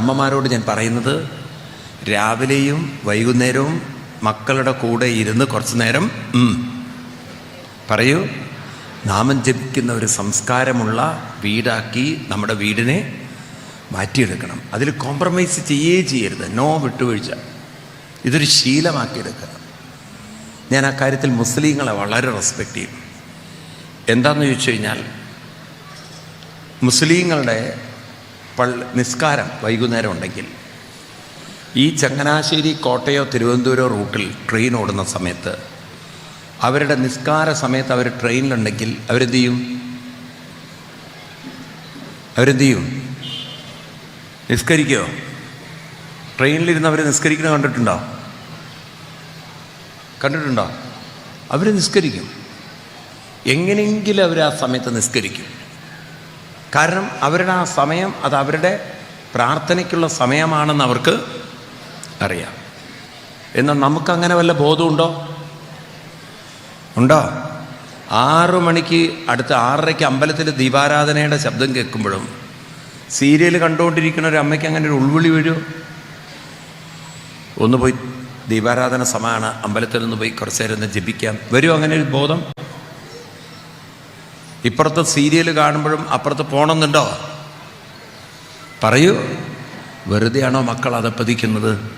അമ്മമാരോട് ഞാൻ പറയുന്നത് രാവിലെയും വൈകുന്നേരവും മക്കളുടെ കൂടെ ഇരുന്ന് കുറച്ചു നേരം പറയൂ നാമം ജപിക്കുന്ന ഒരു സംസ്കാരമുള്ള വീടാക്കി നമ്മുടെ വീടിനെ മാറ്റിയെടുക്കണം. അതിൽ കോംപ്രമൈസ് ചെയ്യേ ചെയ്യരുത്. നോ വിട്ടുവീഴ്ച. ഇതൊരു ശീലമാക്കിയെടുക്കുക. ഞാൻ ആ കാര്യത്തിൽ മുസ്ലിങ്ങളെ വളരെ റെസ്പെക്റ്റ് ചെയ്യും. എന്താണെന്ന് ചോദിച്ചു കഴിഞ്ഞാൽ മുസ്ലിങ്ങളുടെ പള്ളി നിസ്കാരം വൈകുന്നേരം ഉണ്ടെങ്കിൽ ഈ ചങ്ങനാശ്ശേരി കോട്ടയോ തിരുവനന്തപുരം റൂട്ടിൽ ട്രെയിൻ ഓടുന്ന സമയത്ത് അവരുടെ നിസ്കാര സമയത്ത് അവർ ട്രെയിനിലുണ്ടെങ്കിൽ അവരെന്ത് ചെയ്യും? അവരെന്ത് ചെയ്യും? നിസ്കരിക്കോ? ട്രെയിനിലിരുന്ന് അവർ നിസ്കരിക്കുന്നത് കണ്ടിട്ടുണ്ടോ? കണ്ടിട്ടുണ്ടോ? അവർ നിസ്കരിക്കും. എങ്ങനെയെങ്കിലും അവർ ആ സമയത്ത് നിസ്കരിക്കും. കാരണം അവരുടെ ആ സമയം അത് അവരുടെ പ്രാർത്ഥനയ്ക്കുള്ള സമയമാണെന്ന് അവർക്ക് അറിയാം. എന്നാൽ നമുക്കങ്ങനെ വല്ല ബോധമുണ്ടോ? ഉണ്ടോ? ആറു മണിക്ക് അടുത്ത ആറരയ്ക്ക് അമ്പലത്തിൽ ദീപാരാധനയുടെ ശബ്ദം കേൾക്കുമ്പോഴും സീരിയൽ കണ്ടുകൊണ്ടിരിക്കുന്ന ഒരു അമ്മയ്ക്ക് അങ്ങനെ ഒരു ഉൾവിളി വീഴുമോ ഒന്ന് പോയി ദീപാരാധന സമയമാണ് അമ്പലത്തിൽ നിന്ന് പോയി കുറച്ച് നേരം ഒന്ന് ജപിക്കാം. വരുമോ അങ്ങനെ ഒരു ബോധം? ഇപ്പുറത്തെ സീരിയൽ കാണുമ്പോഴും അപ്പുറത്ത് പോണമെന്നുണ്ടോ പറയൂ. വെറുതെയാണോ മക്കൾ അതപ്പതിക്കുന്നത്?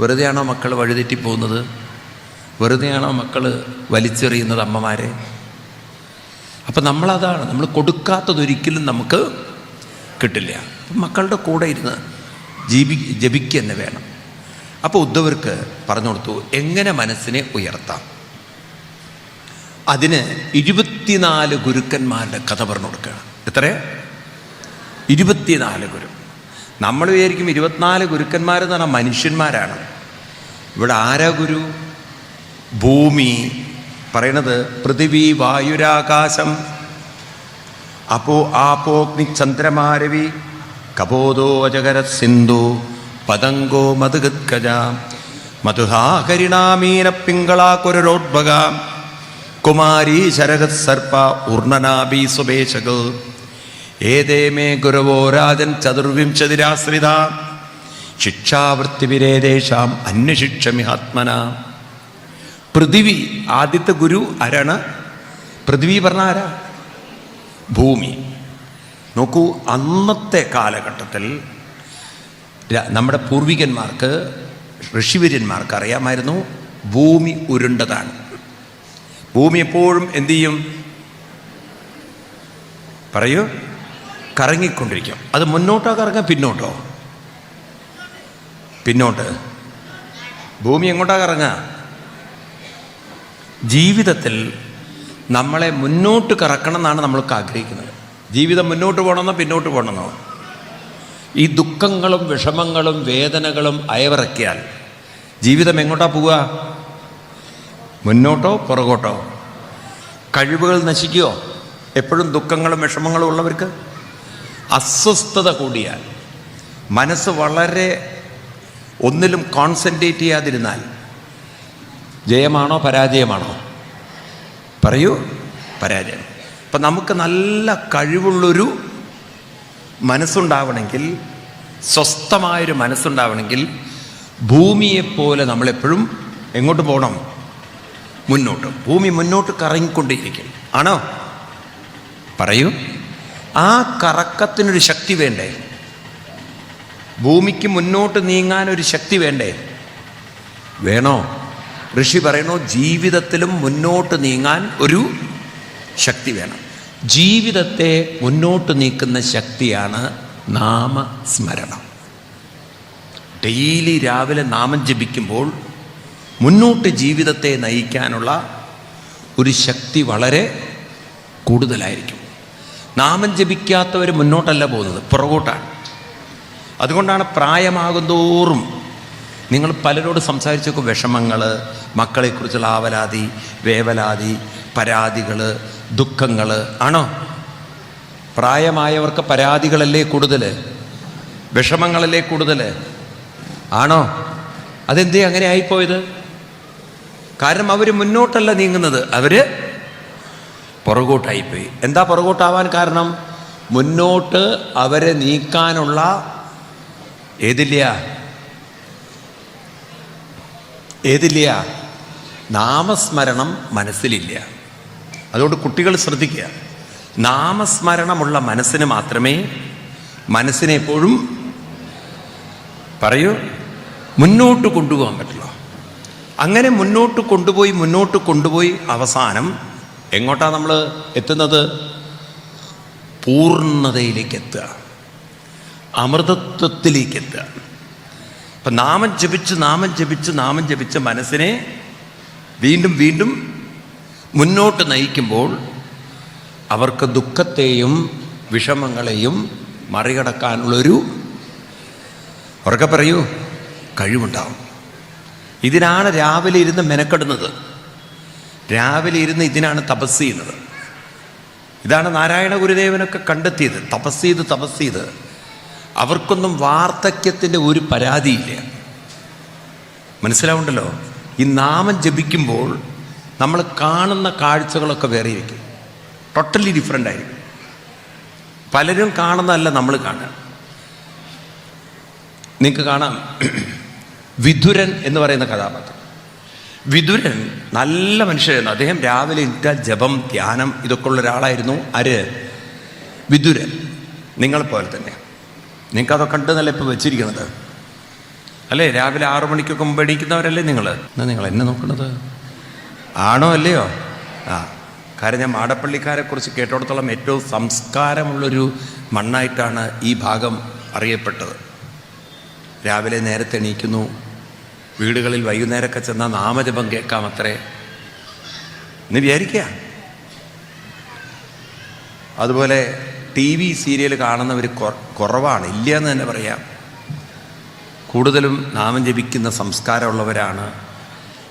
വെറുതെയാണോ മക്കൾ വഴിതെറ്റി പോകുന്നത് വെറുതെയാണോ മക്കൾ വലിച്ചെറിയുന്നത് അമ്മമാരെ? അപ്പം നമ്മളതാണ് നമ്മൾ കൊടുക്കാത്തതൊരിക്കലും നമുക്ക് കിട്ടില്ല. മക്കളുടെ കൂടെ ഇരുന്ന് ജീവി ജപിക്കുക തന്നെ വേണം. അപ്പോൾ ഉദ്ധവർക്ക് പറഞ്ഞു കൊടുത്തു എങ്ങനെ മനസ്സിനെ ഉയർത്താം? അതിന് ഇരുപത്തിനാല് ഗുരുക്കന്മാരുടെ കഥ പറഞ്ഞു കൊടുക്കുകയാണ്. എത്ര ഇരുപത്തിനാല് ഗുരു. നമ്മൾ വിചാരിക്കും ഇരുപത്തിനാല് ഗുരുക്കന്മാർ എന്ന് പറഞ്ഞാൽ മനുഷ്യന്മാരാണ്. ഇവിടെ ആരാ ഗുരു? ഭൂമി. പറയണത് പൃഥിവി വായുരാകാശം. അപ്പോ ആപോഗ്നി ചന്ദ്രമാരവി. കപോതോ അജകര സിന്ധു. പതങ്കോ മധുഗത്കജ മധുഹാകരിണാമീന പിങ്കളാകുരോദ്ഭക കുമാരീ ശരഹത് സർപ്പ ഉർണനാഭി സുബേശക ഏതേമേ ഗുരവോ രാജൻ ചതുർവിംശതിരാശ്രിത. ശിക്ഷാവൃത്തിവിരേതേഷാം അന്വശിക്ഷമിഹാത്മന പൃഥിവി ആദ്യത്തെ ഗുരു ആരാണ്? പൃഥിവി പറഞ്ഞ ആരാ? ഭൂമി. നോക്കൂ അന്നത്തെ കാലഘട്ടത്തിൽ നമ്മുടെ പൂർവികന്മാർക്ക് ഋഷിവര്യന്മാർക്ക് അറിയാമായിരുന്നു ഭൂമി ഉരുണ്ടതാണ്. ഭൂമി എപ്പോഴും എന്തു ചെയ്യും? പറയൂ. കറങ്ങിക്കൊണ്ടിരിക്കും. അത് മുന്നോട്ടോ കറങ്ങാം പിന്നോട്ടോ? പിന്നോട്ട്. ഭൂമി എങ്ങോട്ടാ കറങ്ങുക ജീവിതത്തിൽ നമ്മളെ മുന്നോട്ട് കറക്കണം എന്നാണ് നമ്മൾക്ക് ആഗ്രഹിക്കുന്നത്. ജീവിതം മുന്നോട്ട് പോകണമെന്നോ പിന്നോട്ട് പോകണമെന്നോ? ഈ ദുഃഖങ്ങളും വിഷമങ്ങളും വേദനകളും അയവിറക്കിയാൽ ജീവിതം എങ്ങോട്ടാ പോവുക? മുന്നോട്ടോ പുറകോട്ടോ? കഴിവുകൾ നശിക്കുകയോ എപ്പോഴും ദുഃഖങ്ങളും വിഷമങ്ങളും ഉള്ളവർക്ക്? അസ്വസ്ഥത കൂടിയാൽ മനസ്സ് വളരെ ഒന്നിലും കോൺസെൻട്രേറ്റ് ചെയ്യാതിരുന്നാൽ ജയമാണോ പരാജയമാണോ? പറയൂ പരാജയം. അപ്പം നമുക്ക് നല്ല കഴിവുള്ളൊരു മനസ്സുണ്ടാവണമെങ്കിൽ സ്വസ്ഥമായൊരു മനസ്സുണ്ടാവണമെങ്കിൽ ഭൂമിയെപ്പോലെ നമ്മളെപ്പോഴും എങ്ങോട്ട് പോകണം? മുന്നോട്ട്. ഭൂമി മുന്നോട്ട് കറങ്ങിക്കൊണ്ടിരിക്കും ആണോ? പറയൂ. ആ കറക്കത്തിനൊരു ശക്തി വേണ്ടേ? ഭൂമിക്ക് മുന്നോട്ട് നീങ്ങാൻ ഒരു ശക്തി വേണ്ടേ? വേണോ? ഋഷി പറയണു ജീവിതത്തിലും മുന്നോട്ട് നീങ്ങാൻ ഒരു ശക്തി വേണം. ജീവിതത്തെ മുന്നോട്ട് നീക്കുന്ന ശക്തിയാണ് നാമസ്മരണം. ഡെയിലി രാവിലെ നാമം ജപിക്കുമ്പോൾ മുന്നോട്ട് ജീവിതത്തെ നയിക്കാനുള്ള ഒരു ശക്തി വളരെ കൂടുതലായിരിക്കും. നാമം ജപിക്കാത്തവർ മുന്നോട്ടല്ല പോകുന്നത് പുറകോട്ടാണ്. അതുകൊണ്ടാണ് പ്രായമാകുന്തോറും നിങ്ങൾ പലരോട് സംസാരിച്ചൊക്കെ വിഷമങ്ങൾ മക്കളെക്കുറിച്ചുള്ള ആവലാതി വേവലാതി പരാതികൾ ദുഃഖങ്ങൾ ആണോ? പ്രായമായവർക്ക് പരാതികളല്ലേ കൂടുതൽ വിഷമങ്ങളല്ലേ കൂടുതൽ ആണോ? അതെന്തേ അങ്ങനെ ആയിപ്പോയത്? കാരണം അവർ മുന്നോട്ടല്ല നീങ്ങുന്നത്. അവർ പുറകോട്ടായിപ്പോയി. എന്താ പുറകോട്ടാവാൻ കാരണം? മുന്നോട്ട് അവരെ നീക്കാനുള്ള ഏതില്ല? ഏതില്ല? നാമസ്മരണം മനസ്സിലില്ല. അതുകൊണ്ട് കുട്ടികൾ ശ്രദ്ധിക്കുക. നാമസ്മരണമുള്ള മനസ്സിന് മാത്രമേ മനസ്സിനെ എപ്പോഴും പറയൂ മുന്നോട്ട് കൊണ്ടുപോകാൻ പറ്റുള്ളൂ അങ്ങനെ മുന്നോട്ട് കൊണ്ടുപോയി മുന്നോട്ട് കൊണ്ടുപോയി അവസാനം എങ്ങോട്ടാണ് നമ്മൾ എത്തുന്നത്? പൂർണതയിലേക്ക് എത്തുക. അമൃതത്വത്തിലേക്ക് എത്തുക. അപ്പം നാമം ജപിച്ച് നാമം ജപിച്ച് നാമം ജപിച്ച് മനസ്സിനെ വീണ്ടും വീണ്ടും മുന്നോട്ട് നയിക്കുമ്പോൾ അവർക്ക് ദുഃഖത്തെയും വിഷമങ്ങളെയും മറികടക്കാനുള്ളൊരു ഉറക്കെ പറയൂ കഴിവുണ്ടാവും. ഇതിനാണ് രാവിലെ ഇരുന്ന് മെനക്കെടുന്നത്. രാവിലെ ഇരുന്ന് ഇതിനാണ് തപസ് ചെയ്യുന്നത്. ഇതാണ് നാരായണ ഗുരുദേവനൊക്കെ കണ്ടെത്തിയത്. തപസ് ചെയ്ത് തപസ് ചെയ്ത്. അവർക്കൊന്നും വാർദ്ധക്യത്തിന്റെ ഒരു പരാതിയില്ല. മനസ്സിലാവുണ്ടല്ലോ? ഈ നാമം ജപിക്കുമ്പോൾ നമ്മൾ കാണുന്ന കാഴ്ചകളൊക്കെ വേറെ ഇരിക്കും ടോട്ടലി ഡിഫറെന്റ് ആയിരിക്കും. പലരും കാണുന്നതല്ല നമ്മൾ കാണുക. നിങ്ങൾക്ക് കാണാം. വിതുരൻ എന്ന് പറയുന്ന കഥാപാത്രം. വിതുരൻ നല്ല മനുഷ്യരായിരുന്നു അദ്ദേഹം രാവിലെ ഇട്ട ജപം ധ്യാനം ഇതൊക്കെ ഉള്ള ഒരാളായിരുന്നു ആര്? വിതുരൻ നിങ്ങളെപ്പോലെ തന്നെ. നിങ്ങൾക്ക് അതൊക്കെ കണ്ടെന്നല്ല ഇപ്പോൾ വെച്ചിരിക്കുന്നത്? അല്ലേ? രാവിലെ ആറു മണിക്കൊക്കെ മുമ്പ് എണീക്കുന്നവരല്ലേ നിങ്ങൾ എന്നാ നിങ്ങൾ എന്നെ നോക്കുന്നത് ആണോ അല്ലയോ? ആ. കാരണം ഞാൻ മാടപ്പള്ളിക്കാരെ കുറിച്ച് കേട്ടോടത്തോളം ഏറ്റവും സംസ്കാരമുള്ളൊരു മണ്ണായിട്ടാണ് ഈ ഭാഗം അറിയപ്പെട്ടത്. രാവിലെ നേരത്തെ എണീക്കുന്നു വീടുകളിൽ വൈകുന്നേരമൊക്കെ ചെന്നാൽ നാമജപം കേൾക്കാം അത്രേ. എന്ന് വിചാരിക്കുക. അതുപോലെ ടി വി സീരിയൽ കാണുന്നവർ കുറവാണ്. ഇല്ല എന്ന് തന്നെ പറയാം. കൂടുതലും നാമം ജപിക്കുന്ന സംസ്കാരമുള്ളവരാണ്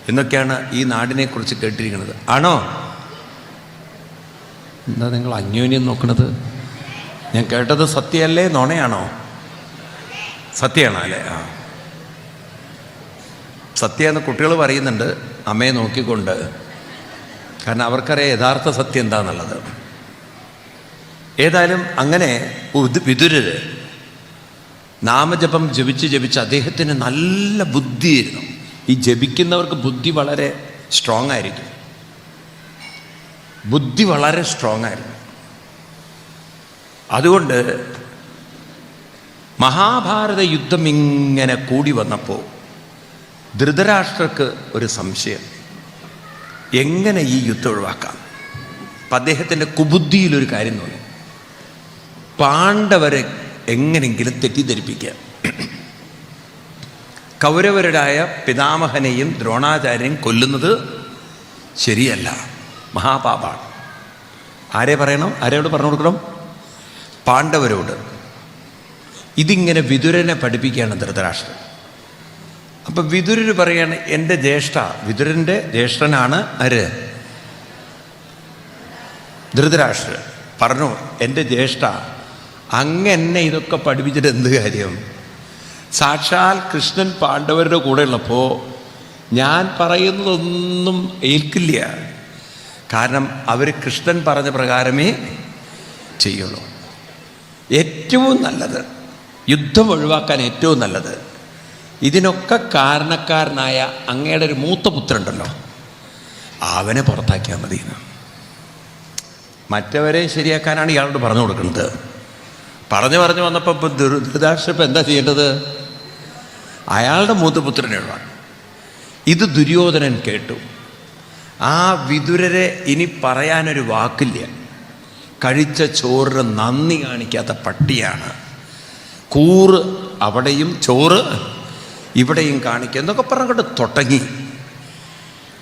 എന്നൊക്കെയാണ് ഈ നാടിനെക്കുറിച്ച് കേട്ടിരിക്കുന്നത്. ആണോ? എന്താ നിങ്ങൾ അന്യോന്യം നോക്കുന്നത് ഞാൻ കേട്ടത് സത്യമല്ലേ നോണയാണോ? സത്യമാണോ അല്ലേ? ആ. സത്യമെന്ന് കുട്ടികൾ പറയുന്നുണ്ട് അമ്മയെ നോക്കിക്കൊണ്ട്. കാരണം അവർക്കറിയാം യഥാർത്ഥ സത്യം എന്താണെന്നുള്ളത് ഏതായാലും അങ്ങനെ വിതുരര് നാമജപം ജപിച്ച് ജപിച്ച് അദ്ദേഹത്തിന് നല്ല ബുദ്ധിയായിരുന്നു. ഈ ജപിക്കുന്നവർക്ക് ബുദ്ധി വളരെ സ്ട്രോങ് ആയിരിക്കും. ബുദ്ധി വളരെ സ്ട്രോങ് ആയിരുന്നു. അതുകൊണ്ട് മഹാഭാരത യുദ്ധം ഇങ്ങനെ കൂടി വന്നപ്പോൾ ധൃതരാഷ്ട്രക്ക് ഒരു സംശയം. എങ്ങനെ ഈ യുദ്ധം ഒഴിവാക്കാം? അപ്പം അദ്ദേഹത്തിന്റെ കുബുദ്ധിയിലൊരു കാര്യം തോന്നി. പാണ്ഡവരെ എങ്ങനെങ്കിലും തെറ്റിദ്ധരിപ്പിക്കാം കൗരവരുടായ പിതാമഹനെയും ദ്രോണാചാര്യനെയും കൊല്ലുന്നത് ശരിയല്ല. മഹാപാപാണ്. ആരെ പറയണം? ആരോട് പറഞ്ഞു കൊടുക്കണം? പാണ്ഡവരോട്. ഇതിങ്ങനെ വിതുരനെ പഠിപ്പിക്കുകയാണ് ധൃതരാഷ്ട്രൻ. അപ്പം വിതുരർ പറയാണ് എന്റെ ജ്യേഷ്ഠ. വിതുരന്റെ ജ്യേഷ്ഠനാണ് ആര്? ധൃതരാഷ്ട്രൻ പറഞ്ഞു എന്റെ ജ്യേഷ്ഠ അങ്ങ് എന്നെ ഇതൊക്കെ പഠിപ്പിച്ചിട്ട് എന്ത് കാര്യം? സാക്ഷാൽ കൃഷ്ണൻ പാണ്ഡവരുടെ കൂടെ ഉള്ളപ്പോൾ ഞാൻ പറയുന്നതൊന്നും ഏൽക്കില്ല. കാരണം അവർ കൃഷ്ണൻ പറഞ്ഞ പ്രകാരമേ ചെയ്യുള്ളൂ. ഏറ്റവും നല്ലത് യുദ്ധം ഒഴിവാക്കാൻ ഏറ്റവും നല്ലത് ഇതിനൊക്കെ കാരണക്കാരനായ അങ്ങയുടെ ഒരു മൂത്ത പുത്രണ്ടല്ലോ അവനെ പുറത്താക്കിയാൽ മതി മറ്റവരെ ശരിയാക്കാനാണ് ഇയാളോട് പറഞ്ഞു കൊടുക്കുന്നത്. പറഞ്ഞു പറഞ്ഞു വന്നപ്പോൾ ഇപ്പം ധൃതരാഷ്ട്രം എന്താ ചെയ്യേണ്ടത്? അയാളുടെ മൂത്തപുത്രനെ ഒഴിവാണ് ഇത് ദുര്യോധനൻ കേട്ടു. ആ വിതുരരെ ഇനി പറയാനൊരു വാക്കില്ല. കഴിച്ച ചോറിന് നന്ദി കാണിക്കാത്ത പട്ടിയാണ്. കൂറ് അവിടെയും ചോറ് ഇവിടെയും കാണിക്കുക എന്നൊക്കെ പറഞ്ഞിട്ട് തുടങ്ങി.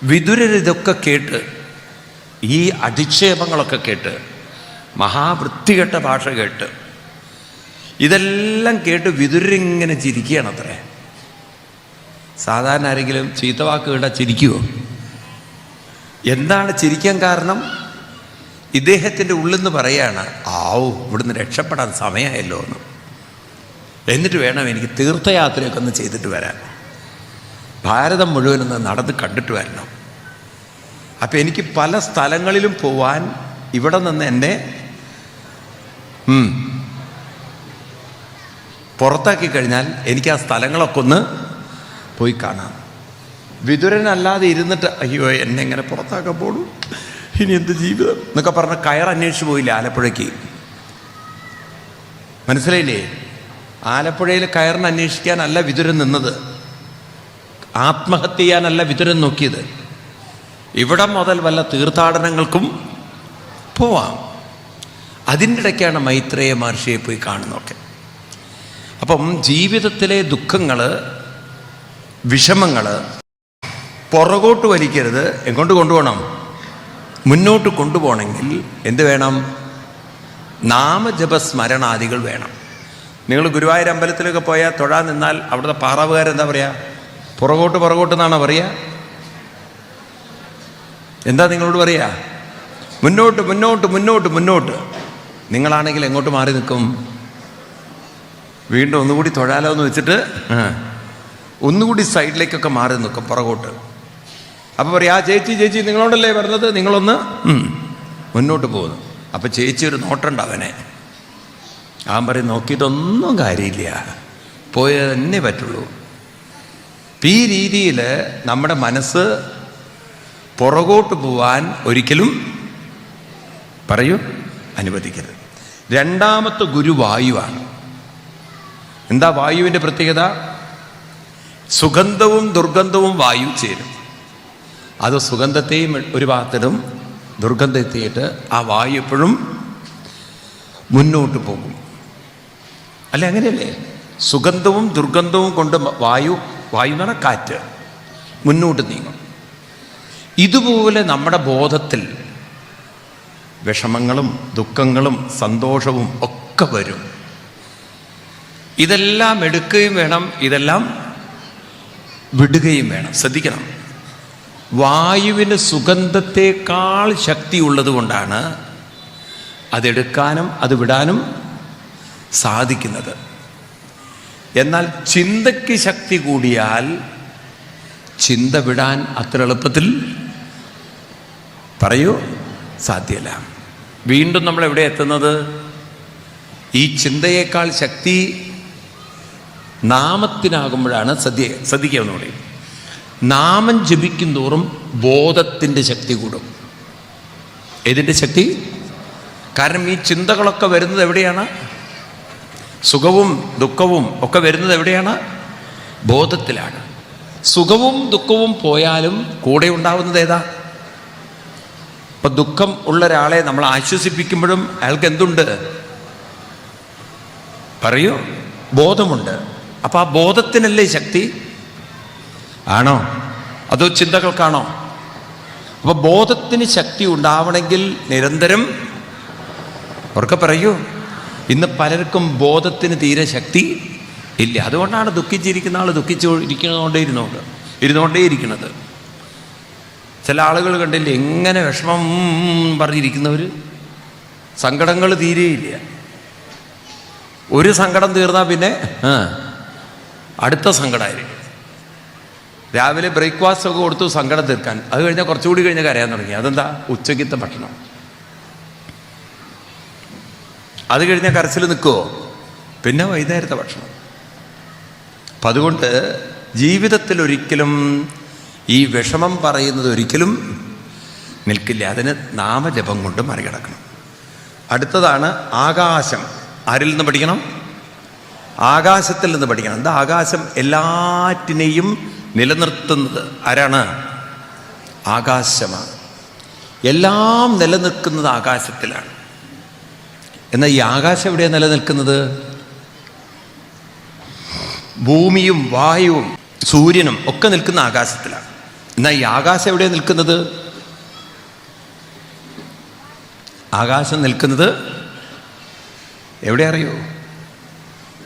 വിതുരരിതൊക്കെ കേട്ട് ഈ അധിക്ഷേപങ്ങളൊക്കെ കേട്ട് മഹാവൃത്തികെട്ട ഭാഷ കേട്ട് ഇതെല്ലാം കേട്ട് വിതുരിങ്ങനെ ചിരിക്കുകയാണ് അത്രേ സാധാരണ ആരെങ്കിലും ചീത്തവാക്ക് കേട്ടാൽ ചിരിക്കുമോ എന്താണ് ചിരിക്കാൻ കാരണം? ഇദ്ദേഹത്തിന്റെ ഉള്ളിൽ നിന്ന് പറയാണ് ആവു ഇവിടുന്ന് രക്ഷപ്പെടാൻ സമയമായല്ലോ എന്ന്. എന്നിട്ട് വേണം എനിക്ക് തീർത്ഥയാത്രയൊക്കെ ഒന്ന് ചെയ്തിട്ട് വരാൻ. ഭാരതം മുഴുവനൊന്ന് നടന്ന് കണ്ടിട്ട് വരണം. അപ്പം എനിക്ക് പല സ്ഥലങ്ങളിലും പോവാൻ ഇവിടെ നിന്ന് എന്നെ പുറത്താക്കി കഴിഞ്ഞാൽ എനിക്ക് ആ സ്ഥലങ്ങളൊക്കെ ഒന്ന് പോയി കാണാം. വിതുരനല്ലാതെ ഇരുന്നിട്ട് അയ്യോ എന്നെ ഇങ്ങനെ പുറത്താക്കാൻ പോളൂ ഇനി എന്ത് ജീവിതം? എന്നൊക്കെ പറഞ്ഞ് കയർ അന്വേഷിച്ച് പോയില്ല ആലപ്പുഴയ്ക്ക്. മനസ്സിലായില്ലേ? ആലപ്പുഴയിൽ കയറിന് അന്വേഷിക്കാനല്ല വിതുരൻ നിന്നത്. ആത്മഹത്യ ചെയ്യാനല്ല വിതുരൻ നോക്കിയത്. ഇവിടെ മുതൽ വല്ല തീർത്ഥാടനങ്ങൾക്കും പോവാം. അതിന്റെ ഇടയ്ക്കാണ് മൈത്രേയ മഹർഷിയെ പോയി കാണുന്നതൊക്കെ. അപ്പം ജീവിതത്തിലെ ദുഃഖങ്ങൾ വിഷമങ്ങൾ പുറകോട്ട് വലിക്കരുത്. എങ്ങോട്ട് കൊണ്ടുപോകണം? മുന്നോട്ട് കൊണ്ടുപോകണമെങ്കിൽ എന്ത് വേണം? നാമജപസ്മരണാദികൾ വേണം. നിങ്ങൾ ഗുരുവായൂർ അമ്പലത്തിലൊക്കെ പോയാൽ തൊഴാൻ നിന്നാൽ അവിടുത്തെ പാറാവുകാരെന്താ പറയുക പുറകോട്ട് പുറകോട്ട് എന്നാണോ പറയുക എന്താ നിങ്ങളോട് പറയുക മുന്നോട്ട് മുന്നോട്ട് മുന്നോട്ട് മുന്നോട്ട്. നിങ്ങളാണെങ്കിൽ എങ്ങോട്ട് മാറി നിൽക്കും? വീണ്ടും ഒന്നുകൂടി തൊഴാലോ എന്ന് വെച്ചിട്ട് ഒന്നുകൂടി സൈഡിലേക്കൊക്കെ മാറി നിൽക്കും പുറകോട്ട്. അപ്പോൾ പറയും ആ ചേച്ചി ചേച്ചി നിങ്ങളോടല്ലേ പറഞ്ഞത്? നിങ്ങളൊന്ന് മുന്നോട്ട് പോകുന്നു. അപ്പം ചേച്ചി ഒരു നോട്ടുണ്ട് അവൻ പറയും നോക്കിയിട്ടൊന്നും കാര്യമില്ല. പോയത് തന്നെ പറ്റുള്ളൂ. അപ്പം ഈ രീതിയിൽ നമ്മുടെ മനസ്സ് പുറകോട്ട് പോവാൻ ഒരിക്കലും പറയൂ അനുവദിക്കരുത്. രണ്ടാമത്തെ ഗുരു വായുവാണ്. എന്താ വായുവിന്റെ പ്രത്യേകത? സുഗന്ധവും ദുർഗന്ധവും വായു ചേരും. അത് സുഗന്ധത്തെയും ഒരു ഭാഗത്തിടും ദുർഗന്ധത്തെയിട്ട് ആ വായു എപ്പോഴും മുന്നോട്ട് പോകും. അല്ല അങ്ങനെയല്ലേ? സുഗന്ധവും ദുർഗന്ധവും കൊണ്ട് വായു വായു എന്ന് പറഞ്ഞാൽ കാറ്റ്. മുന്നോട്ട് നീങ്ങും. ഇതുപോലെ നമ്മുടെ ബോധത്തിൽ വിഷമങ്ങളും ദുഃഖങ്ങളും സന്തോഷവും ഒക്കെ വരും. ഇതെല്ലാം എടുക്കുകയും വേണം ഇതെല്ലാം വിടുകയും വേണം. ശ്രദ്ധിക്കണം. വായുവിന് സുഗന്ധത്തെക്കാൾ ശക്തി ഉള്ളതുകൊണ്ടാണ് അതെടുക്കാനും അത് വിടാനും സാധിക്കുന്നത്. എന്നാൽ ചിന്തയ്ക്ക് ശക്തി കൂടിയാൽ ചിന്ത വിടാൻ അത്ര എളുപ്പത്തിൽ പറയൂ സാധ്യല്ല. വീണ്ടും നമ്മൾ എവിടെ എത്തുന്നത്? ഈ ചിന്തയേക്കാൾ ശക്തി നാമത്തിനാകുമ്പോഴാണ് സദ്യ ശ്രദ്ധിക്കുക പറയും നാമം ജപിക്കും തോറും ബോധത്തിന്റെ ശക്തി കൂടും. ഏതിന്റെ ശക്തി? കാരണം ഈ ചിന്തകളൊക്കെ വരുന്നത് എവിടെയാണ്? സുഖവും ദുഃഖവും ഒക്കെ വരുന്നത് എവിടെയാണ്? ബോധത്തിലാണ്. സുഖവും ദുഃഖവും പോയാലും കൂടെ ഉണ്ടാവുന്നത് ഏതാ? ഇപ്പൊ ദുഃഖം ഉള്ള ഒരാളെ നമ്മൾ ആശ്വസിപ്പിക്കുമ്പോഴും അയാൾക്ക് എന്തുണ്ട്? പറയൂ. ബോധമുണ്ട്. അപ്പൊ ആ ബോധത്തിനല്ലേ ശക്തി? ആണോ? അതോ ചിന്തകൾക്കാണോ? അപ്പൊ ബോധത്തിന് ശക്തി ഉണ്ടാവണമെങ്കിൽ നിരന്തരം ഉറക്കെ പറയൂ. ഇന്ന് പലർക്കും ബോധത്തിന് തീരെ ശക്തി ഇല്ല. അതുകൊണ്ടാണ് ദുഃഖിച്ചിരിക്കുന്ന ആൾ ദുഃഖിച്ചു ഇരിക്കുന്നതുകൊണ്ടേ ഇരുന്നുകൊണ്ട് ഇരുന്നുകൊണ്ടേ ഇരിക്കുന്നത് ചില ആളുകൾ കണ്ടില്ലേ എങ്ങനെ വിഷമം പറഞ്ഞിരിക്കുന്നവർ സങ്കടങ്ങൾ തീരെയില്ല. ഒരു സങ്കടം തീർന്നാൽ പിന്നെ അടുത്ത സങ്കടമായിരിക്കും രാവിലെ ബ്രേക്ക്ഫാസ്റ്റ് ഒക്കെ കൊടുത്തു സങ്കടം തീർക്കാൻ. അത് കഴിഞ്ഞാൽ കുറച്ചുകൂടി കഴിഞ്ഞ് കരയാൻ തുടങ്ങി. അതെന്താ? ഉച്ചയ്ക്കത്തെ ഭക്ഷണം. അത് കഴിഞ്ഞാൽ കരച്ചിൽ നിൽക്കുമോ പിന്നെ വൈകുന്നേരത്തെ ഭക്ഷണം. അപ്പം അതുകൊണ്ട് ജീവിതത്തിൽ ഒരിക്കലും ഈ വിഷമം പറയുന്നത് ഒരിക്കലും നിൽക്കില്ല. അതിന് നാമജപം കൊണ്ട് മറികടക്കണം. അടുത്തതാണ് ആകാശം. ആരിൽ നിന്ന് പഠിക്കണം? ആകാശത്തിൽ നിന്ന് പഠിക്കണം. എന്താ ആകാശം എല്ലാറ്റിനെയും നിലനിർത്തുന്നത്? ആരാണ്? ആകാശമാണ്. എല്ലാം നിലനിൽക്കുന്നത് ആകാശത്തിലാണ്. എന്നാൽ ഈ ആകാശം എവിടെയാണ് നിലനിൽക്കുന്നത്? ഭൂമിയും വായുവും സൂര്യനും ഒക്കെ നിൽക്കുന്ന ആകാശത്തിലാണ്. എന്നാൽ ഈ ആകാശം എവിടെയാണ് നിൽക്കുന്നത്? ആകാശം നിൽക്കുന്നത് എവിടെ അറിയോ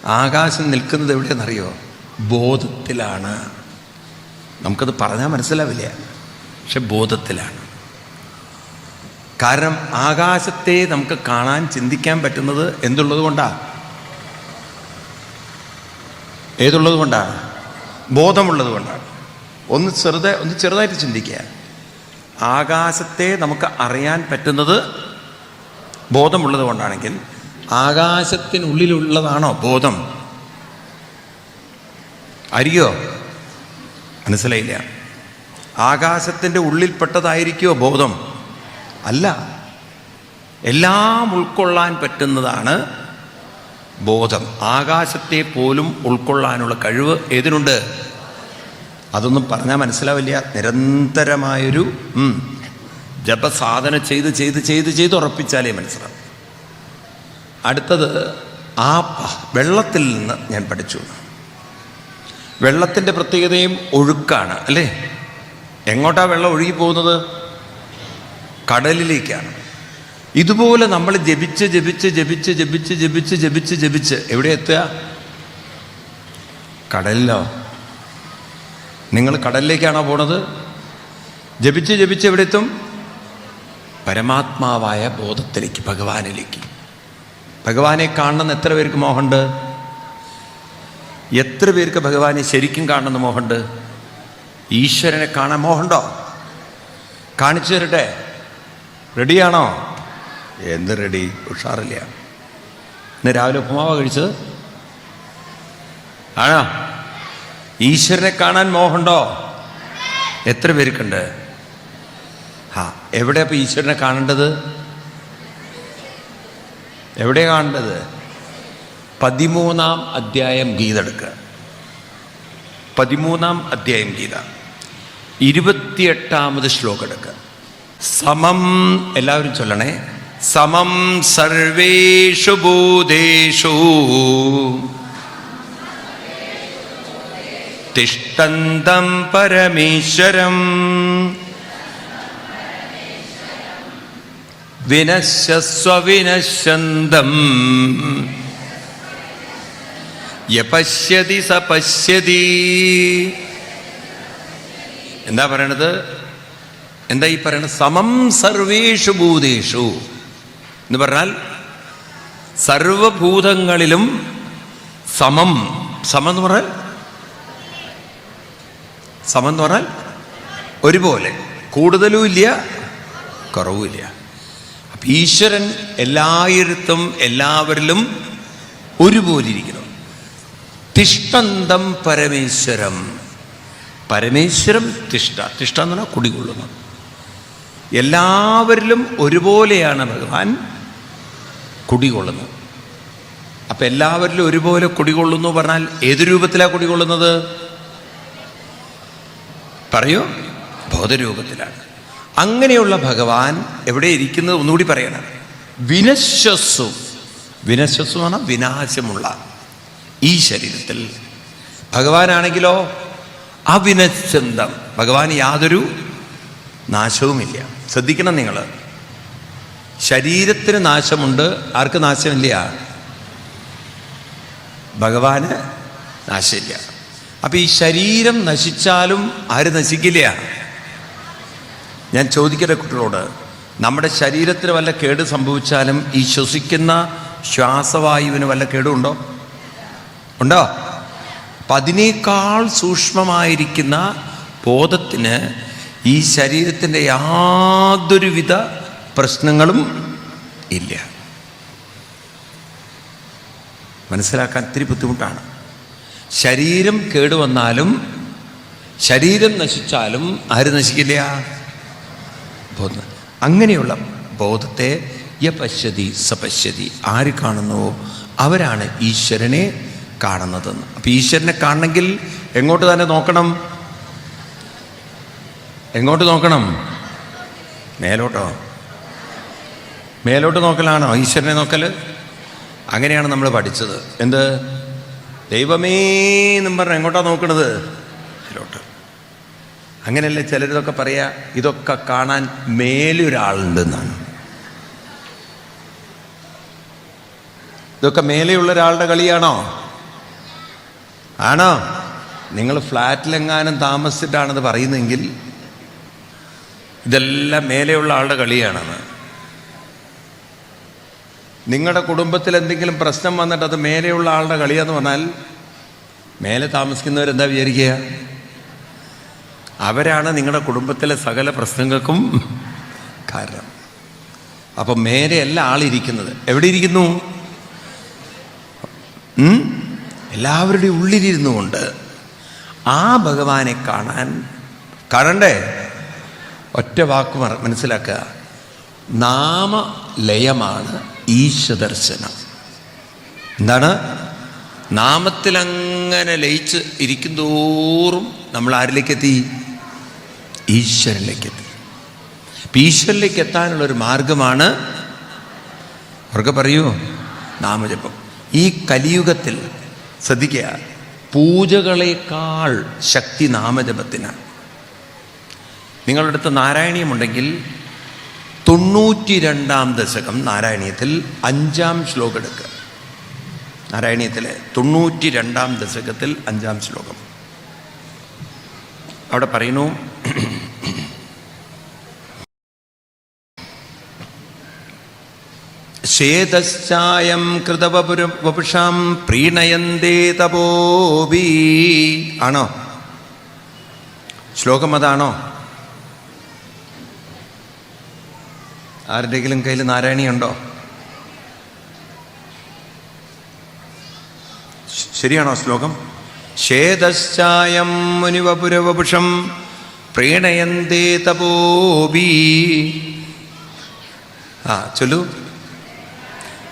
ആകാശം നിൽക്കുന്നത് എവിടെയെന്നറിയോ ബോധത്തിലാണ്. നമുക്കത് പറഞ്ഞാൽ മനസ്സിലാവില്ല. പക്ഷെ ബോധത്തിലാണ്. കാരണം ആകാശത്തെ നമുക്ക് കാണാൻ ചിന്തിക്കാൻ പറ്റുന്നത് എന്തുള്ളത് കൊണ്ടാ? ഏതുള്ളത് കൊണ്ടാണ് ബോധമുള്ളത് കൊണ്ടാണ് ഒന്ന് ചെറുതെ ഒന്ന് ചെറുതായിട്ട് ചിന്തിക്കുക. ആകാശത്തെ നമുക്ക് അറിയാൻ പറ്റുന്നത് ബോധമുള്ളത് കൊണ്ടാണെങ്കിൽ ആകാശത്തിനുള്ളിലുള്ളതാണോ ബോധം? അറിയോ? മനസ്സിലായില്ല. ആകാശത്തിന്റെ ഉള്ളിൽപ്പെട്ടതായിരിക്കുമോ ബോധം? അല്ല. എല്ലാം ഉൾക്കൊള്ളാൻ പറ്റുന്നതാണ് ബോധം. ആകാശത്തെ പോലും ഉൾക്കൊള്ളാനുള്ള കഴിവ് ഏതിനുണ്ട്? അതൊന്നും പറഞ്ഞാൽ മനസ്സിലാവില്ല. നിരന്തരമായൊരു ജപസാധന ചെയ്ത് ചെയ്ത് ചെയ്ത് ചെയ്ത് ഉറപ്പിച്ചാലേ മനസ്സിലാവും. അടുത്തത് ആ വെള്ളത്തിൽ നിന്ന് ഞാൻ പഠിച്ചു. വെള്ളത്തിന്റെ പ്രത്യേകതയും ഒഴുക്കാണ് അല്ലേ? എങ്ങോട്ടാണ് വെള്ളം ഒഴുകി പോകുന്നത്? കടലിലേക്കാണ്. ഇതുപോലെ നമ്മൾ ജപിച്ച് ജപിച്ച് ജപിച്ച് ജപിച്ച് ജപിച്ച് ജപിച്ച് ജപിച്ച് എവിടെ എത്തുക? കടലിലോ? നിങ്ങൾ കടലിലേക്കാണോ പോണത്? ജപിച്ച് ജപിച്ച് എവിടെ എത്തും? പരമാത്മാവായ ബോധത്തിലേക്ക് ഭഗവാനിലേക്ക്. ഭഗവാനെ കാണണമെന്ന് എത്ര പേർക്ക് മോഹമുണ്ട്? എത്ര പേർക്ക് ഭഗവാനെ ശരിക്കും കാണണമെന്ന് മോഹമുണ്ട്? ഈശ്വരനെ കാണാൻ മോഹമുണ്ടോ? കാണിച്ചു തരട്ടെ. റെഡിയാണോ? എന്ത് റെഡി? ഉഷാറില്ല. ഇന്ന് രാവിലെ ഉപ്പുമാവ കഴിച്ചത്. ആണോ? ഈശ്വരനെ കാണാൻ മോഹമുണ്ടോ? എത്ര പേർക്കുണ്ട്? ആ എവിടെ അപ്പോൾ ഈശ്വരനെ കാണേണ്ടത്? എവിടെ കാണേണ്ടത്? പതിമൂന്നാം അധ്യായം ഗീത എടുക്കുക. പതിമൂന്നാം അധ്യായം ഗീത. ഇരുപത്തിയെട്ടാമത് ശ്ലോകം എടുക്കുക. സമം എല്ലാവരും ചൊല്ലണേ. സമം സർവേഷു ഭൂതേഷു. തിഷ്ടന്തം പരമേശ്വരം. വിനശ്യസ്വവിനശ്യന്തം യപശ്യതി സപശ്യതി. പശ്യതി എന്താ പറയണത്? എന്താ ഈ പറയുന്നത് സമം സർവേഷു ഭൂതേഷു. എന്ന് പറഞ്ഞാൽ സർവഭൂതങ്ങളിലും സമം സമം എന്ന് പറഞ്ഞാൽ സമം എന്ന് പറഞ്ഞാൽ ഒരുപോലെ. കൂടുതലും ഇല്ല കുറവുമില്ല അപ്പം ഈശ്വരൻ എല്ലായിടത്തും എല്ലാവരിലും ഒരുപോലെ ഇരിക്കണം തിഷ്ടന്തം പരമേശ്വരം. പരമേശ്വരം തിഷ്ട തിഷ്ട എന്ന് പറഞ്ഞാൽ കുടികൊള്ളുന്നു. എല്ലാവരിലും ഒരുപോലെയാണ് ഭഗവാൻ കുടികൊള്ളുന്നത്. അപ്പം എല്ലാവരിലും ഒരുപോലെ കുടികൊള്ളുന്നു പറഞ്ഞാൽ ഏത് രൂപത്തിലാണ് കുടികൊള്ളുന്നത്? പറയൂ. ബോധരൂപത്തിലാണ്. അങ്ങനെയുള്ള ഭഗവാൻ എവിടെ ഇരിക്കുന്നത് ഒന്നുകൂടി പറയണം. വിനശ്വസ്സു. വിനശ്വസ്സു എന്ന് പറഞ്ഞാൽ വിനാശമുള്ള ഈ ശരീരത്തിൽ. ഭഗവാനാണെങ്കിലോ? അവിനശ്ചന്തം ഭഗവാൻ യാതൊരു നാശവുമില്ല. ശ്രദ്ധിക്കണം നിങ്ങൾ ശരീരത്തിന് നാശമുണ്ട് ആർക്ക് നാശമില്ല? ഭഗവാന് നാശമില്ല. അപ്പൊ ഈ ശരീരം നശിച്ചാലും ആര് നശിക്കില്ല? ഞാൻ ചോദിക്കട്ടെ കുട്ടികളോട് നമ്മുടെ ശരീരത്തിന് വല്ല കേട് സംഭവിച്ചാലും ഈ ശ്വസിക്കുന്ന ശ്വാസവായുവിന് വല്ല കേടുണ്ടോ? ഉണ്ടോ? അപ്പം അതിനേക്കാൾ സൂക്ഷ്മമായിരിക്കുന്ന ബോധത്തിന് ഈ ശരീരത്തിന്റെ യാതൊരുവിധ പ്രശ്നങ്ങളും ഇല്ല. മനസ്സിലാക്കാൻ ഇത്തിരി ബുദ്ധിമുട്ടാണ്. ശരീരം കേടുവന്നാലും ശരീരം നശിച്ചാലും ആര് നശിക്കില്ല? ബോധം. അങ്ങനെയുള്ള ബോധത്തെ യ പശ്യതി സപശ്യതി ആര് കാണുന്നുവോ അവരാണ് ഈശ്വരനെ കാണുന്നതെന്ന്. അപ്പം ഈശ്വരനെ കാണണമെങ്കിൽ എങ്ങോട്ട് തന്നെ നോക്കണം? എങ്ങോട്ട് നോക്കണം? മേലോട്ടോ? മേലോട്ട് നോക്കലാണോ? ഈശ്വരനെ നോക്കൽ അങ്ങനെയാണ് നമ്മൾ പഠിച്ചത്. എന്ത്? ദൈവമേ എന്നും പറഞ്ഞ് എങ്ങോട്ടാ നോക്കണത്? മേലോട്ട്. അങ്ങനെയല്ലേ ചിലരിതൊക്കെ പറയാ? ഇതൊക്കെ കാണാൻ മേലൊരാളുണ്ടെന്നാണ്. ഇതൊക്കെ മേലെയുള്ള ഒരാളുടെ കളിയാണോ? ആണോ? നിങ്ങൾ ഫ്ലാറ്റിലെങ്ങാനും താമസിച്ചിട്ടാണെന്ന് പറയുന്നെങ്കിൽ ഇതെല്ലാം മേലെയുള്ള ആളുടെ കളിയാണെന്ന്. നിങ്ങളുടെ കുടുംബത്തിൽ എന്തെങ്കിലും പ്രശ്നം വന്നിട്ട് അത് മേലെയുള്ള ആളുടെ കളിയാന്ന് പറഞ്ഞാൽ മേലെ താമസിക്കുന്നവരെന്താ വിചാരിക്കുക? അവരാണ് നിങ്ങളുടെ കുടുംബത്തിലെ സകല പ്രശ്നങ്ങൾക്കും കാരണം. അപ്പം മേലെയല്ല ആളിരിക്കുന്നത് എവിടെ ഇരിക്കുന്നു? എല്ലാവരുടെയും ഉള്ളിലിരുന്നു കൊണ്ട് ആ ഭഗവാനെ കാണാൻ കാണണ്ടേ ഒറ്റ വാക്ക് മനസ്സിലാക്കുക. നാമലയമാണ് ഈശദർശനം എന്താണ്? നാമത്തിലങ്ങനെ ലയിച്ച് ഇരിക്കും തോറും നമ്മൾ ആരിലേക്ക് എത്തി ഈശ്വരനിലേക്ക് എത്തി അപ്പം ഈശ്വരനിലേക്ക് എത്താനുള്ളൊരു മാർഗമാണ് അവർക്ക് പറയൂ നാമജപം. ഈ കലിയുഗത്തിൽ ശ്രദ്ധിക്കുക പൂജകളേക്കാൾ ശക്തി നാമജപത്തിനാണ്. നിങ്ങളുടെ അടുത്ത് നാരായണീയമുണ്ടെങ്കിൽ തൊണ്ണൂറ്റി രണ്ടാം ദശകം നാരായണീയത്തിൽ അഞ്ചാം ശ്ലോകം എടുക്കുക. നാരായണീയത്തിലെ തൊണ്ണൂറ്റി രണ്ടാം ദശകത്തിൽ അഞ്ചാം ശ്ലോകം. അവിടെ പറയുന്നു ശ്വേതശ്ചായം കൃതവപുര വപുഷാം പ്രീണയന്തേ തപോബി ആണോ? ശ്ലോകം അതാണോ? ആരുടെയെങ്കിലും കയ്യിൽ നാരായണിയുണ്ടോ? ഉണ്ടോ ശരിയാണോ ശ്ലോകം? ശേതശ്ചായം മുനിവപുരവപുഷം പ്രീണയന്തേ തപോബി ആ ചൊല്ലു.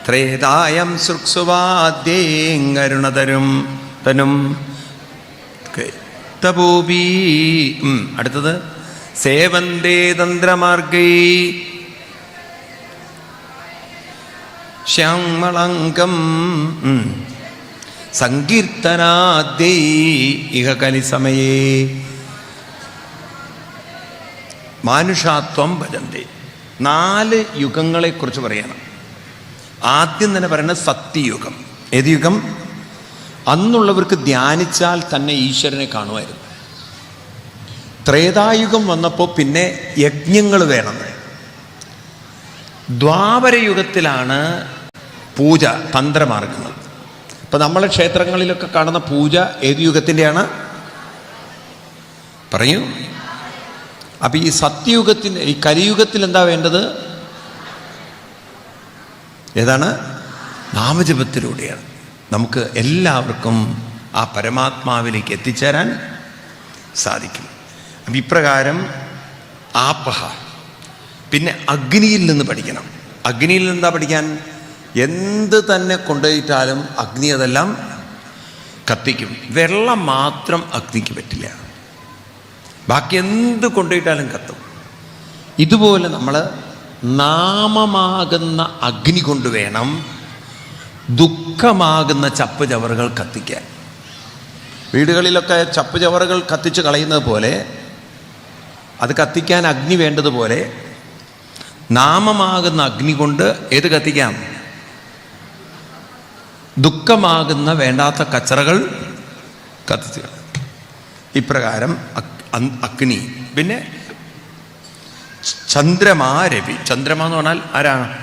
ത്രേതായം സൃക്സുവാദ്യേങ്ങരുണതരും തനും. തപോബി അടുത്തത്. സേവന്തേ തന്ത്രമാർഗൈ. ശ്യാമളങ്കം. സങ്കീർത്തനാദ്യൈ ഇഹ കലിസമയേ. മാനുഷാത്വം ഭജന്തി. നാല് യുഗങ്ങളെക്കുറിച്ച് പറയണം. ആദ്യം തന്നെ പറയുന്നത് സത്യയുഗം. ഏത് യുഗം? അന്നുള്ളവർക്ക് ധ്യാനിച്ചാൽ തന്നെ ഈശ്വരനെ കാണുമായിരുന്നു. ത്രേതായുഗം വന്നപ്പോൾ പിന്നെ യജ്ഞങ്ങൾ വേണം. ദ്വാപരയുഗത്തിലാണ് പൂജ തന്ത്രമാർഗങ്ങൾ ഇപ്പം നമ്മൾ ക്ഷേത്രങ്ങളിലൊക്കെ കാണുന്ന പൂജ ഏത് യുഗത്തിന്റെയാണ്? പറയൂ. അപ്പം ഈ സത്യയുഗത്തിന് ഈ കലിയുഗത്തിൽ എന്താ വേണ്ടത്? ഏതാണ്? നാമജപത്തിലൂടെയാണ്. നമുക്ക് എല്ലാവർക്കും ആ പരമാത്മാവിലേക്ക് എത്തിച്ചേരാൻ സാധിക്കും. അപ്പം ഇപ്രകാരം ആപ്പഹ പിന്നെ അഗ്നിയിൽ നിന്ന് പഠിക്കണം. അഗ്നിയിൽ നിന്ന് എന്താ പഠിക്കാൻ? എന്ത് തന്നെ കൊണ്ടുപോയിട്ടാലും അഗ്നി അതെല്ലാം കത്തിക്കും. വെള്ളം മാത്രം അഗ്നിക്ക് പറ്റില്ല. ബാക്കി എന്ത് കൊണ്ടുപോയിട്ടാലും കത്തും. ഇതുപോലെ നമ്മൾ നാമമാകുന്ന അഗ്നി കൊണ്ട് വേണം ദുഃഖമാകുന്ന ചപ്പ് ചവറുകൾ കത്തിക്കാൻ. വീടുകളിലൊക്കെ ചപ്പ് ചവറുകൾ കത്തിച്ച് കളയുന്നത് പോലെ അത് കത്തിക്കാൻ അഗ്നി വേണ്ടതുപോലെ നാമമാകുന്ന അഗ്നി കൊണ്ട് ഏത് കത്തിക്കാം? ദുഃഖമാകുന്ന വേണ്ടാത്ത കച്ചറകൾ കത്തിച്ചു ഇപ്രകാരം അഗ്നി. പിന്നെ ചന്ദ്രമാ രവി ചന്ദ്രമ എന്ന് പറഞ്ഞാൽ ആരാണ്?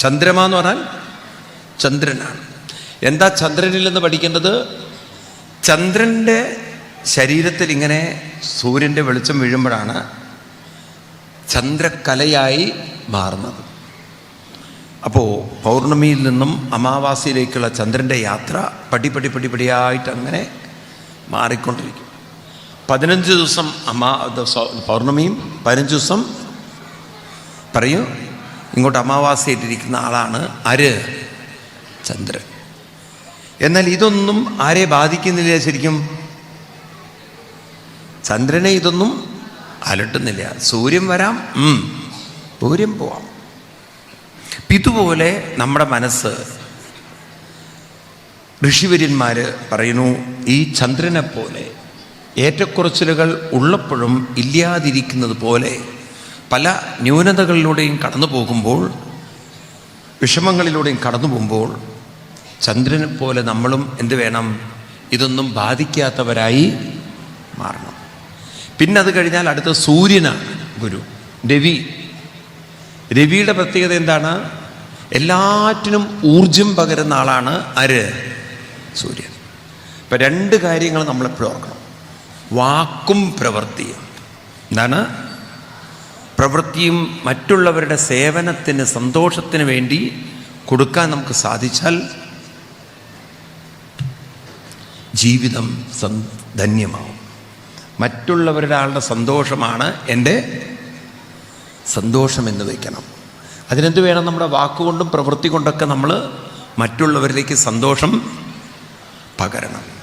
ചന്ദ്രമ എന്ന് പറഞ്ഞാൽ ചന്ദ്രനാണ്. എന്താ ചന്ദ്രനിൽ നിന്ന് പഠിക്കേണ്ടത്? ചന്ദ്രന്റെ ശരീരത്തിൽ ഇങ്ങനെ സൂര്യന്റെ വെളിച്ചം വീഴുമ്പോഴാണ് ചന്ദ്രക്കലയായി മാറുന്നത്. അപ്പോൾ പൗർണമിയിൽ നിന്നും അമാവാസിയിലേക്കുള്ള ചന്ദ്രന്റെ യാത്ര പടി പടി പടി പടിയായിട്ട് അങ്ങനെ മാറിക്കൊണ്ടിരിക്കും. പതിനഞ്ച് ദിവസം അമാ പൗർണമിയും പതിനഞ്ച് ദിവസം പറയൂ ഇങ്ങോട്ട് അമാവാസിയായിട്ടിരിക്കുന്ന ആളാണ് ആര്? ചന്ദ്രൻ. എന്നാൽ ഇതൊന്നും ആരെ ബാധിക്കുന്നില്ല ശരിക്കും? ചന്ദ്രനെ ഇതൊന്നും അലട്ടുന്നില്ല. സൂര്യൻ വരാം സൂര്യൻ പോവാം. ഇതുപോലെ നമ്മുടെ മനസ്സ് ഋഷിവര്യന്മാർ പറയുന്നു ഈ ചന്ദ്രനെ പോലെ ഏറ്റക്കുറച്ചിലുകൾ ഉള്ളപ്പോഴും ഇല്ലാതിരിക്കുന്നത് പോലെ പല ന്യൂനതകളിലൂടെയും കടന്നു പോകുമ്പോൾ വിഷമങ്ങളിലൂടെയും കടന്നു പോകുമ്പോൾ ചന്ദ്രനെ പോലെ നമ്മളും എന്ത് വേണം? ഇതൊന്നും ബാധിക്കാത്തവരായി മാറണം. പിന്നെ അത് കഴിഞ്ഞാൽ അടുത്ത സൂര്യനാണ് ഗുരു രവി. രവിയുടെ പ്രത്യേകത എന്താണ്? എല്ലാറ്റിനും ഊർജം പകരുന്ന ആളാണ് ആര്? സൂര്യൻ. ഇപ്പം രണ്ട് കാര്യങ്ങൾ നമ്മളെപ്പോഴും ഓർക്കണം. വാക്കും പ്രവൃത്തിയും. എന്താണ്? പ്രവൃത്തിയും മറ്റുള്ളവരുടെ സേവനത്തിന് സന്തോഷത്തിന് വേണ്ടി കൊടുക്കാൻ നമുക്ക് സാധിച്ചാൽ ജീവിതം ധന്യമാവും. മറ്റുള്ളവരുടെ ആളുടെ സന്തോഷമാണ് എന്റെ സന്തോഷം എന്ന് വയ്ക്കണം. അതിനെന്ത് വേണം? നമ്മുടെ വാക്കുകൊണ്ടും പ്രവൃത്തി കൊണ്ടൊക്കെ നമ്മൾ മറ്റുള്ളവരിലേക്ക് സന്തോഷം പകരണം.